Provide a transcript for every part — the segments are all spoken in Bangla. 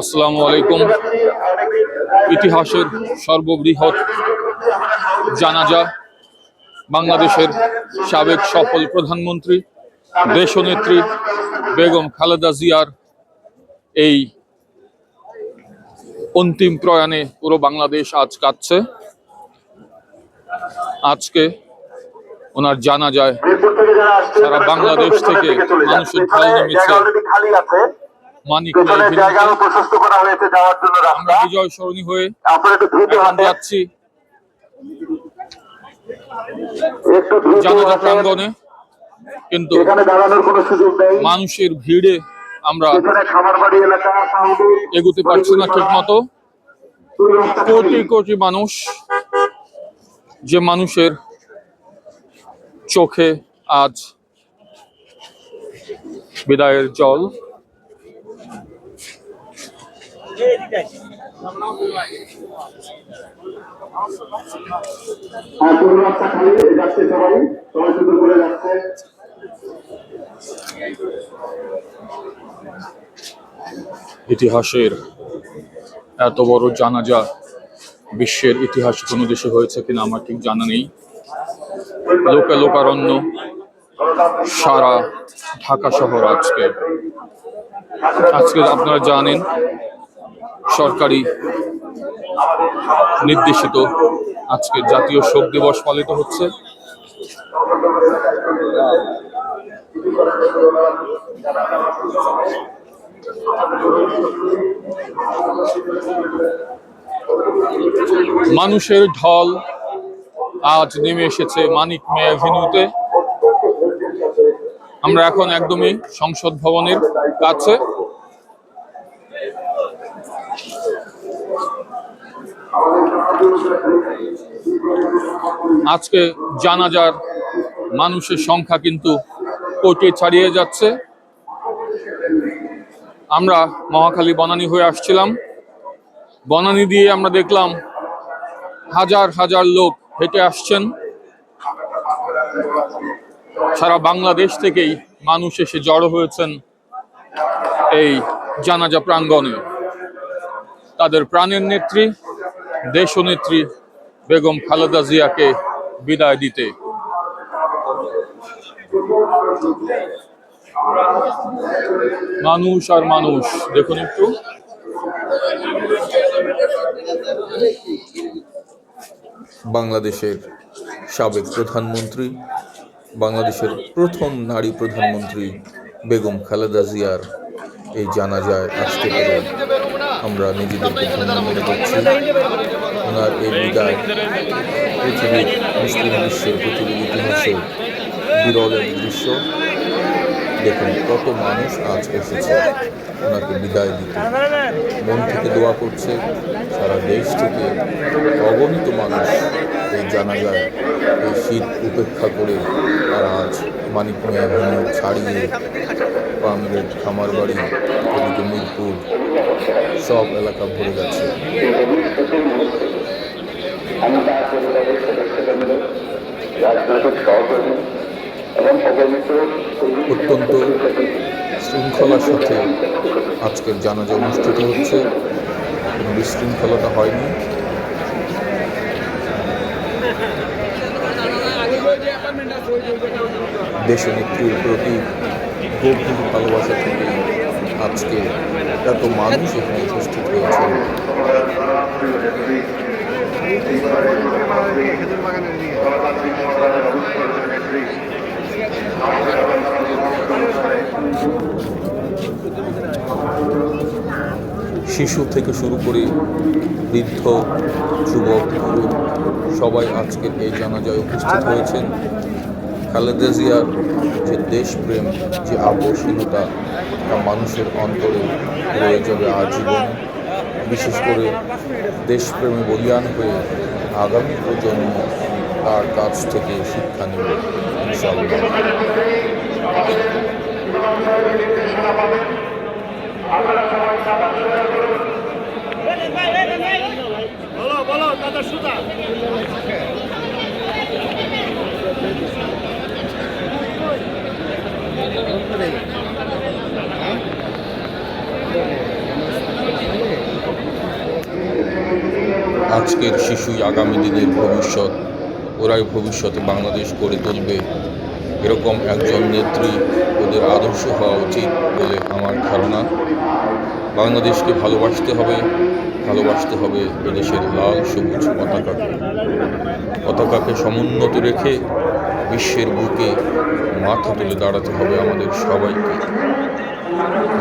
আসসালামু আলাইকুম। ইতিহাসের সর্ববৃহৎ জানাজা, বাংলাদেশের সাবেক সফল প্রধানমন্ত্রী দেশনেত্রী বেগম খালেদা জিয়ার এই অন্তিম প্রয়াণে পুরো বাংলাদেশ আজ কাঁদছে। আজকে ওনার জানা যায় সারা বাংলাদেশ থেকে মানুষের ঢল নেমেছে। মানিক কিন্তু জায়গাও প্রশস্ত করা হয়েছে যাওয়ার জন্য আমরা রাস্তা। বিজয় সরণী হয়ে আপনারা একটু দ্রুত এখন যাচ্ছি। একটু দ্রুত জানাজা। প্রাঙ্গণে কিন্তু এখানে দাঁড়ানোর কোনো সুযোগ নেই। মানুষের ভিড়ে আমরা এগুতে পারছি না ঠিক মতো। কোটি কোটি মানুষ যে মানুষের চোখে আজ বিদায়ের জল হ্যাঁ পুরো রাস্তা খালি ইতিহাসের এত বড় জানাজা বিশ্বের ইতিহাস কোনো দেশে হয়েছে কিনা আমার ঠিক জানা নেই। লোকে লোকারণ্য সারা ঢাকা শহর আজকে। আজকে আপনারা জানেন সরকারি নির্দেশিত আজকে জাতীয় শোক দিবস পালিত হচ্ছে। মানুষের ঢল আজ নেমে এসেছে মানিক মে আমরা এখন একদমই সংসদ ভবনের কাছে আজকে জানাজার মানুষের সংখ্যা কিন্তু কোটি ছাড়িয়ে যাচ্ছে। আমরা মহাখালী বনানী হয়ে আসছিলাম। বনানী দিয়ে আমরা দেখলাম হাজার হাজার লোক হেঁটে আসছেন। সারা বাংলাদেশ থেকেই মানুষ এসে জড়ো হয়েছেন এই জানাজা প্রাঙ্গণে। তাদের প্রাণের নেত্রী দেশনেত্রী বেগম খালেদা জিয়াকে বিদায় দিতে। মানুষ আর মানুষ, দেখুন একটু। বাংলাদেশের সাবেক প্রধানমন্ত্রী, বাংলাদেশের প্রথম নারী প্রধানমন্ত্রী বেগম খালেদা জিয়ার এই জানাজায় আসতে পেরে আমরা নিজেদেরকে করছি ওনার এই বিদায় পৃথিবীর মুসলিম বিশ্বের পৃথিবীর ইতিহাসে বিরল এক দৃশ্য। দেখুন, কত মানুষ আজ এসেছে ওনাকে বিদায় দিতে। মন থেকে দোয়া করছে, সারা দেশ থেকে অগণিত মানুষ এই জানাজায়, এই শীত উপেক্ষা করে তারা আজ মানিক ভেনু ছাড়িয়ে পামরেট খামারবাড়ি, এদিকে মিরপুর সব এলাকা এবং অবমিত অত্যন্ত শৃঙ্খলার সাথে আজকের জানাজা অনুষ্ঠিত হচ্ছে। কোনো বিশৃঙ্খলতা হয়নি। দেশনেত্রীর প্রতি গভীর ভালোবাসা থেকে আজকে এত মানুষ এখানে উপস্থিত হয়েছে। শিশু থেকে শুরু করে বৃদ্ধ, যুবক, সবাই আজকের এই জানাজায় উপস্থিত হয়েছেন। খালেদা জিয়ার যে দেশপ্রেম, যে আকর্ষণীয়তা তা মানুষের অন্তরে রয়ে যাবে আজীবন, বিশেষ করে দেশপ্রেমে বলিয়ান হয়ে আগামী প্রজন্ম তার কাছ থেকে শিক্ষা নেবে, ইনশাআল্লাহ। বলো বলো, দাদা আজকের শিশুই আগামী দিনের ভবিষ্যৎ, ওরাই ভবিষ্যতে বাংলাদেশ গড়ে তুলবে। এরকম একজন নেত্রী ওদের আদর্শ হওয়া উচিত বলে আমার ধারণা। বাংলাদেশকে ভালোবাসতে হবে ভালোবাসতে হবে এদেশের লাল, সবুজ পতাকাকে। পতাকাকে সমুন্নত রেখে বিশ্বের বুকে মাথা তুলে দাঁড়াতে হবে আমাদের সবাইকে।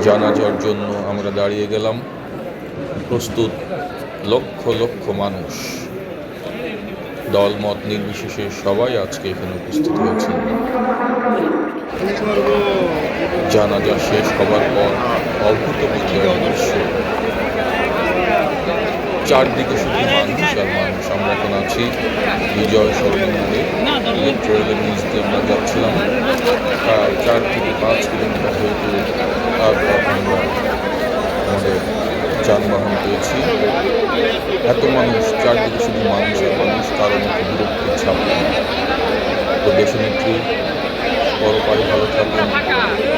জানাজার জন্য আমরা দাঁড়িয়ে গেলাম। প্রস্তুত লক্ষ লক্ষ মানুষ। দলমত নির্বিশেষে সবাই আজকে এখানে উপস্থিত হয়েছে। জানাজা শেষ হবার পর অভূতপূর্ব দৃশ্য। চারদিকে শুধু মানুষ আর মানুষ। আমরা এখন আছি বিজয় সরকার নিচ দিয়ে আমরা যাচ্ছিলাম প্রায় চার থেকে পাঁচ কিলোমিটার হয়তো তারপর আমরা আমাদের যানবাহন পেয়েছি এত মানুষ চারদিকে শুধু মানুষ আর মানুষ কারও মধ্যে বিরক্তির ছাপ। তো দেশনেত্রী বড় পায়ে ভালো থাকেন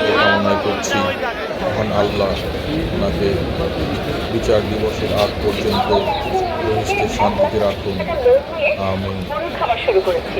এই কামনাই করছি। মহান আল্লাহ ওনাকে বিচার দিবসের আগ পর্যন্ত রহিষ্ঠে শান্তিতে রাখুন। আমিন। খাবার শুরু করেছি।